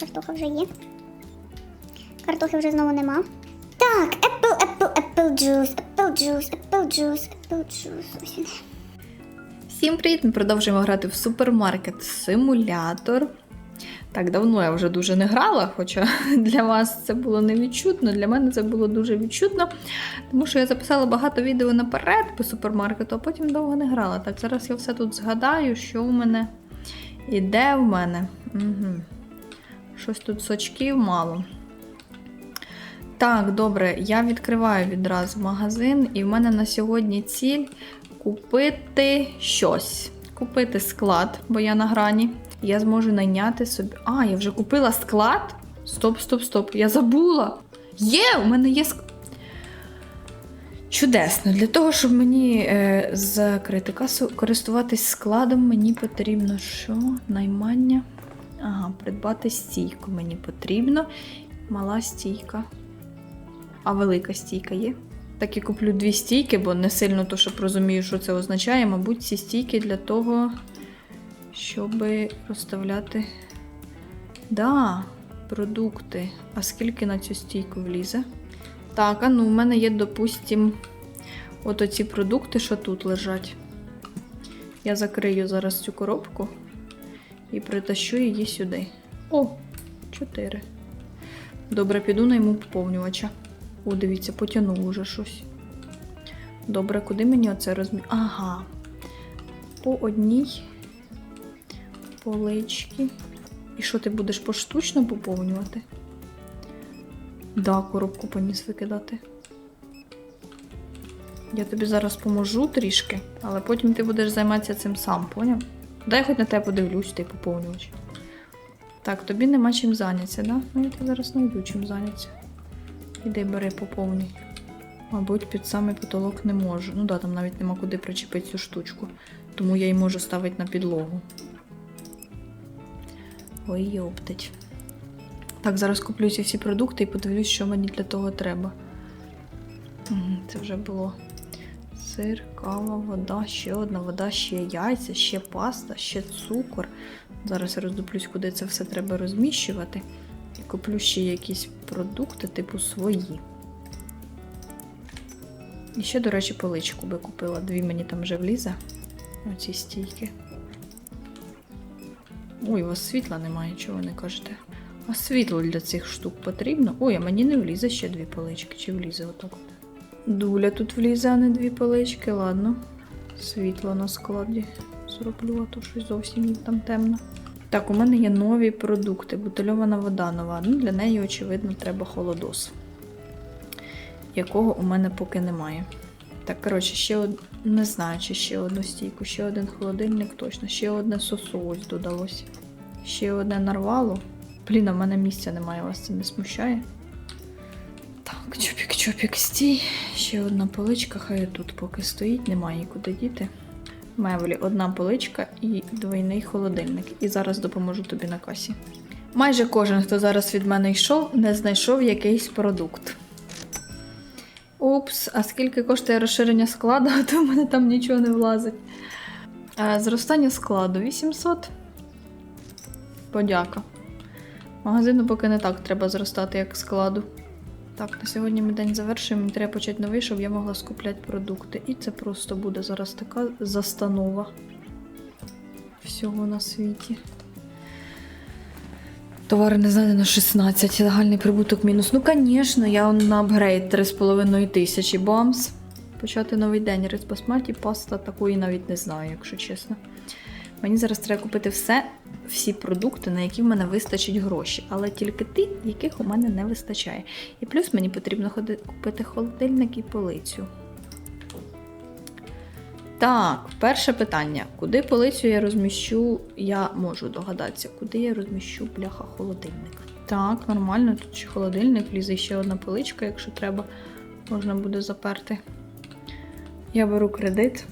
картоха вже є. Картохи вже знову нема. Так, apple, apple, apple juice, apple juice, apple juice, apple juice. Ось він. Всім привіт! Ми продовжуємо грати в супермаркет симулятор. Так, давно я вже дуже не грала, хоча для вас це було невідчутно, для мене це було дуже відчутно, тому що я записала багато відео наперед по супермаркету, а потім довго не грала. Так, зараз я все тут згадаю, що в мене і де в мене. Угу. Щось тут сочків мало. Так, добре, я відкриваю відразу магазин, і в мене на сьогодні ціль купити щось. Купити склад, бо я на грані. Я зможу найняти собі. А, я вже купила склад? Стоп, стоп, стоп. Я забула. Є, у мене є склад. Чудесно. Для того, щоб мені е, закрити касу, користуватись складом, мені потрібно що? Наймання. Ага, придбати стійку мені потрібно. Мала стійка. А велика стійка є? Так і куплю дві стійки, бо не сильно то, щоб розумію, що це означає. Мабуть, ці стійки для того, щоб розставляти. Да, продукти. А скільки на цю стійку влізе? Так, а ну, у мене є, допустим, от оці продукти, що тут лежать. Я закрию зараз цю коробку і притащу її сюди. О, 4. Добре, піду найму поповнювача. О, дивіться, потягнув уже щось. Добре, куди мені оце розмі... Ага. По одній поличці. І що ти будеш поштучно поповнювати? Да, коробку поніс викидати. Я тобі зараз поможу трішки, але потім ти будеш займатися цим сам, поняв? Дай хоч на тебе подивлюсь, ти поповнювач. Так, тобі нема чим зайнятися, да? Ну я тебе зараз знайду чим зайнятися. Іди бери поповнюй. Мабуть, під самий потолок не можу. Ну да, там навіть нема куди причепити цю штучку. Тому я її можу ставити на підлогу. Ой, йоптить. Так, зараз куплю ці всі продукти і подивлюсь, що мені для того треба. Це вже було сир, кава, вода, ще одна вода, ще яйця, ще паста, ще цукор. Зараз я роздуплюсь, куди це все треба розміщувати. І куплю ще якісь продукти, типу свої. І ще, до речі, поличку би купила. Дві мені там вже влізе. Оці стійки. Ой, у вас світла немає, чого не кажете. А світло для цих штук потрібно. Ой, а мені не влізе ще дві полички, чи влізе отак от. Дуля тут влізе, а не дві полички, ладно. Світло на складі зроблю, а то щось зовсім там темно. Так, у мене є нові продукти. Бутильована вода нова. Ну, для неї, очевидно, треба холодос, якого у мене поки немає. Так, коротше, ще од... не знаю, чи ще одну стійку, ще один холодильник точно, ще одне сосо ось додалось. Ще одне нарвало. Блін, в мене місця немає, вас це не смущає. Так, чопік-чопік, стій. Ще одна поличка, хай тут поки стоїть, немає її куди діти. Мевлі, одна поличка і двойний холодильник. І зараз допоможу тобі на касі. Майже кожен, хто зараз від мене йшов, не знайшов якийсь продукт. Упс, а скільки коштує розширення складу, то в мене там нічого не влазить. Е, Зростання складу 800. Подяка. Магазину поки не так треба зростати, як складу. Так, на сьогодні ми день завершуємо, мені треба почати новий, щоб я могла скупляти продукти. І це просто буде зараз така застанова всього на світі. Товари не знайдено 16, загальний прибуток мінус. Ну, звісно, я на апгрейд 3,5 тисячі бамс. Почати новий день. Рис басматі, паста такої навіть не знаю, якщо чесно. Мені зараз треба купити все, всі продукти, на які в мене вистачить гроші, але тільки ті, яких у мене не вистачає. І плюс мені потрібно ходи- купити холодильник і полицю. Так, перше питання. Куди полицю я розміщу, я можу догадатися, куди я розміщу бляха холодильник. Так, нормально, тут ще холодильник, влізе ще одна поличка, якщо треба, можна буде заперти. Я беру кредит.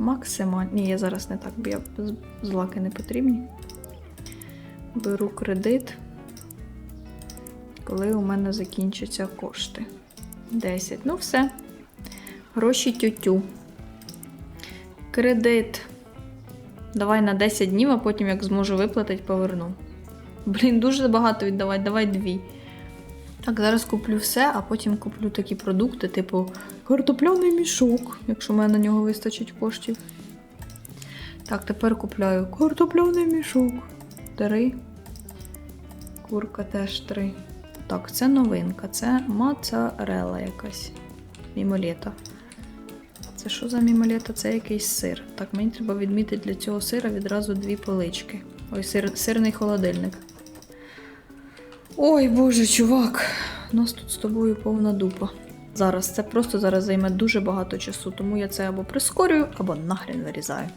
Максимально. Ні, я зараз не так, бо я злаки не потрібні. Беру кредит, коли у мене закінчаться кошти. 10. Ну, все. Гроші тютю. Кредит. Давай на 10 днів, а потім, як зможу виплатити, поверну. Блін, дуже багато віддавати, давай дві. Так, зараз куплю все, а потім куплю такі продукти, типу картопляний мішок, якщо в мене на нього вистачить коштів. Так, тепер купляю картопляний мішок. Три. Курка теж три. Так, це новинка, це моцарелла якась. Мімолета. Це що за мімолета? Це якийсь сир. Так, мені треба відмітити для цього сира відразу дві полички. Ой, сир, сирний холодильник. Ой, боже, чувак, у нас тут з тобою повна дупа. Зараз це просто зараз займе дуже багато часу, тому я це або прискорюю, або нахрен вирізаю.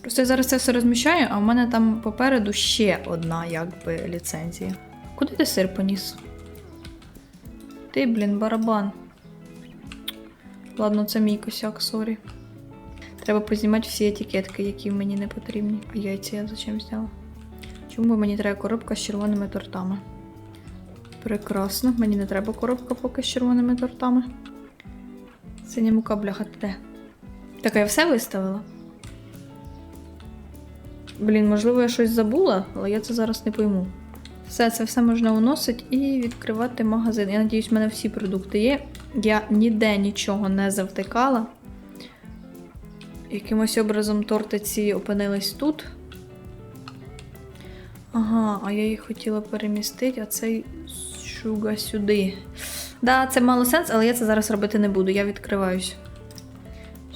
Просто я зараз це все розміщаю, а в мене там попереду ще одна якби ліцензія. Куди ти сир поніс? Ти, блін, барабан. Ладно, це мій косяк, сорі. Треба познімати всі етикетки, які мені не потрібні. А яйця я зачем зняла? Чому мені треба коробка з червоними тортами? Прекрасно, мені не треба коробка поки з червоними тортами. Синя мука, бляха, де? Так, а я все виставила? Блін, можливо, я щось забула, але я це зараз не пойму. Все, це все можна уносити і відкривати магазин. Я надіюсь, в мене всі продукти є. Я ніде нічого не завтикала. Якимось образом торти ці опинились тут. Ага, а я їх хотіла перемістити, а цей шуга сюди. Да, це мало сенс, але я це зараз робити не буду. Я відкриваюсь.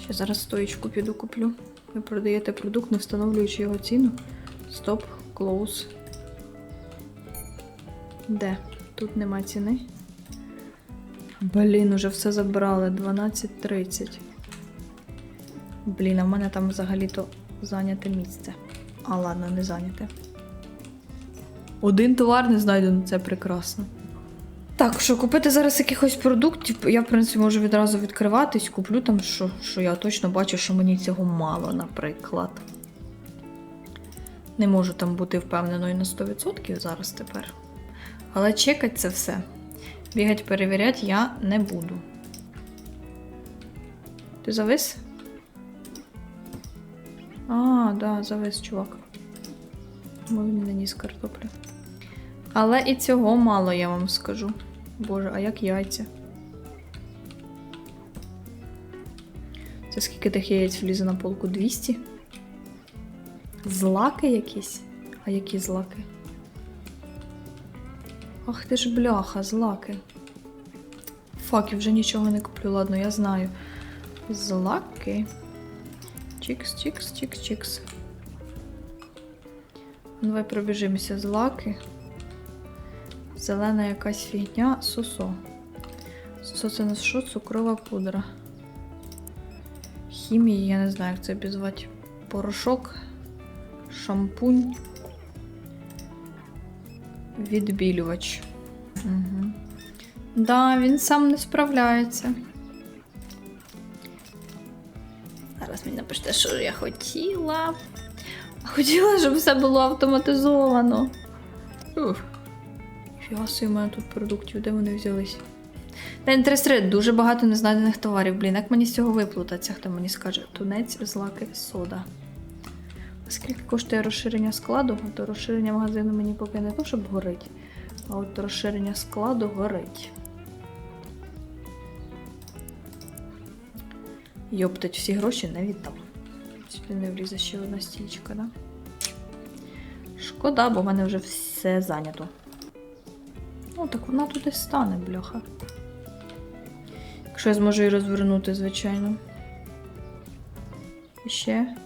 Ще зараз стоїчку піду куплю. Ви продаєте продукт, не встановлюючи його ціну. Стоп, close. Де? Тут нема ціни. Блін, уже все забрали. 12.30. Блін, а в мене там взагалі-то зайняте місце. А ладно, не зайняте. Один товар не знайдено, це прекрасно. Так, що купити зараз якихось продуктів, я, в принципі, можу відразу відкриватись, куплю там, що, що я точно бачу, що мені цього мало, наприклад. Не можу там бути впевненою на 100% зараз тепер. Але чекати це все. Бігать перевіряти я не буду. Ти завис? А, да, завис, чувак. Мов він не ніс картоплю. Але і цього мало, я вам скажу. Боже, а як яйця? Це скільки тих яєць влізе на полку? 200? Злаки якісь? А які злаки? Ах ти ж бляха, злаки. Фак, я вже нічого не куплю, ладно, я знаю. Злаки. Чікс, чікс, чікс, чікс. Ну, Давай пробіжимося злаки. Зелена якась фігня, сосо. Сосо це на що? Цукрова пудра. Хімії, я не знаю, як це обізвати. Порошок, шампунь, відбілювач. Угу. Да, він сам не справляється. Зараз мені напишете, що я хотіла. Хотіла, щоб все було автоматизовано. Уф. Фіаси, у мене тут продуктів, де вони взялись? День 33, дуже багато незнайдених товарів. Блін, як мені з цього виплутатися, хто мені скаже? Тунець, злаки, сода. А скільки коштує розширення складу? То розширення магазину мені поки не то, щоб горить. А от розширення складу горить. Йоптать, всі гроші не віддам. Сюди не влізе ще одна стічка, да? Шкода, бо в мене вже все зайнято. Ну, так вона туди стане, бляха. Якщо я зможу її розвернути, звичайно. І ще.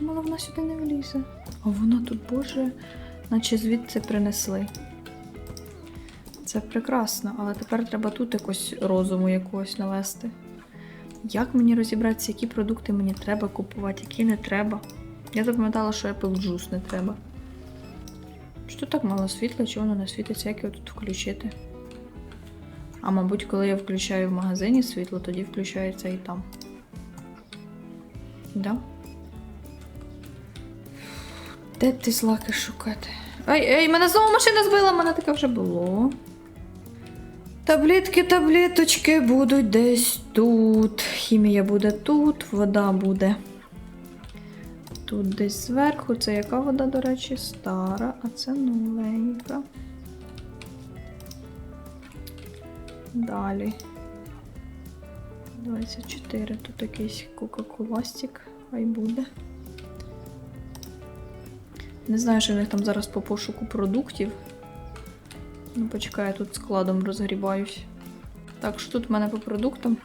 Думала, вона сюди не влізе. А вона тут, боже, наче звідси принесли. Це прекрасно, але тепер треба тут якось розуму якогось навести. Як мені розібратися, які продукти мені треба купувати, які не треба. Я запам'ятала, що Apple Juice не треба. Що так мало світла, чи воно не світиться, як його тут включити? А мабуть, коли я включаю в магазині світло, тоді включається і там. Да? Де ти злаки шукати? Ай, ей, мене знову машина збила, мене таке вже було. Таблетки, таблеточки будуть десь тут. Хімія буде тут, вода буде Тут десь зверху. Це яка вода, до речі, стара, а це новенька. Далі. 24. Тут якийсь кока-коластик. Хай буде. Не знаю, що в них там зараз по пошуку продуктів. Ну, почекай, я тут складом розгрібаюсь. Так, що тут в мене по продуктам?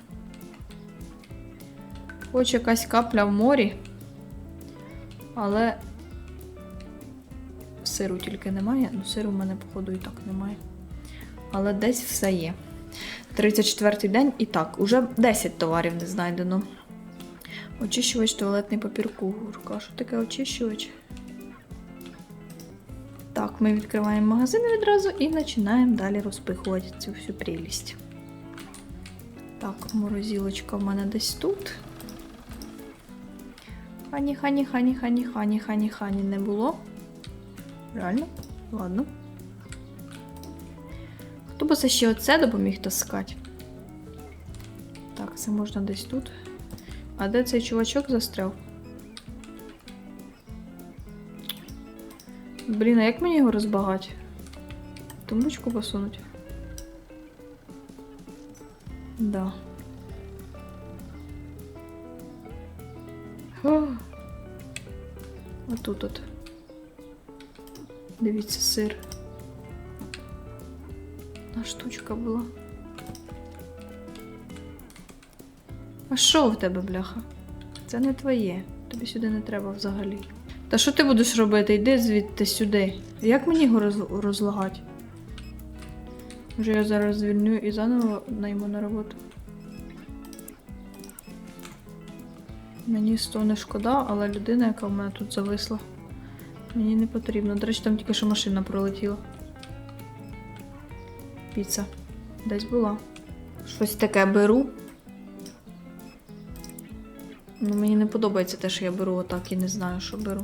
Хоч якась капля в морі. Але сиру тільки немає. Ну, сиру в мене, походу, і так немає. Але десь все є. 34-й день і так, уже 10 товарів не знайдено. Очищувач туалетний папір курка. Що таке очищувач? Так, ми відкриваємо магазин відразу і починаємо далі розпихувати цю всю прелість. Так, морозилочка в мене десь тут. Хані, хані, хані, хані, хані, хані, хані не було. Реально? Ладно. Хто би це ще оце допоміг таскати? Так, це можна десь тут. А де цей чувачок застряв? Блін, а як мені його розбагати? Тумбочку посунуть? Да. Отут от. Дивіться, сир. Одна штучка була. А що в тебе, бляха? Це не твоє. Тобі сюди не треба взагалі. Та що ти будеш робити? Йди звідти сюди. Як мені його роз... розлагати? Може я зараз звільню і заново найму на роботу. Мені сто не шкода, але людина, яка в мене тут зависла, мені не потрібно. До речі, там тільки що машина пролетіла. Піца. Десь була. Щось таке беру. Ну, мені не подобається те, що я беру отак і не знаю, що беру.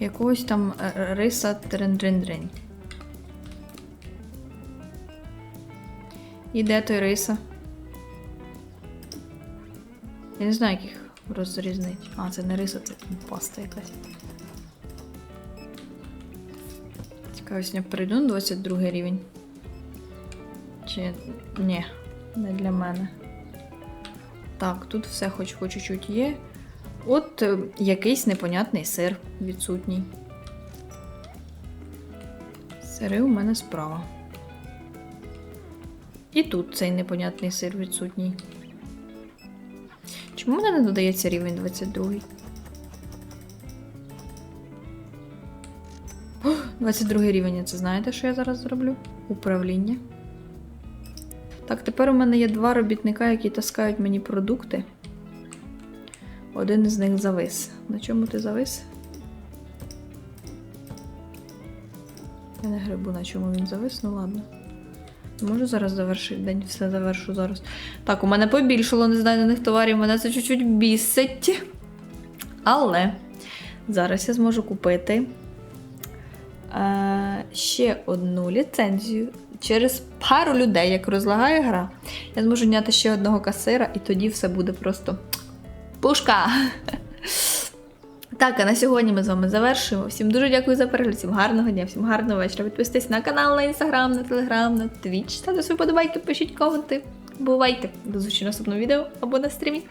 Якогось там е, е, риса трендриндрень. І де той риса? Я не знаю, як їх розрізнити. А, це не риса, це паста якась. Цікаво, сьогодні прийду на 22 рівень. Чи ні, не для мене. Так, тут все хоч по чуть-чуть є. От е, якийсь непонятний сир відсутній. Сири у мене справа. І тут цей непонятний сир відсутній. Чому мене не додається рівень 22? 22 рівень, це знаєте, що я зараз зроблю? Управління. Так, тепер у мене є два робітника, які таскають мені продукти. Один із них завис. На чому ти завис? Я не грибу, на чому він завис, ну ладно. Можу зараз завершити день, все завершу зараз. Так, у мене побільшало незнайдених товарів, мене це чуть-чуть бісить. Але зараз я зможу купити е, ще одну ліцензію. Через пару людей, як розлагає гра, я зможу зняти ще одного касира, і тоді все буде просто пушка! Так, а на сьогодні ми з вами завершуємо. Всім дуже дякую за перегляд, всім гарного дня, всім гарного вечора. Підписуйтесь на канал, на інстаграм, на телеграм, на твіч. Ставте свої подобайки, пишіть коменти. Бувайте! До зустрічі наступному відео або на стрімі.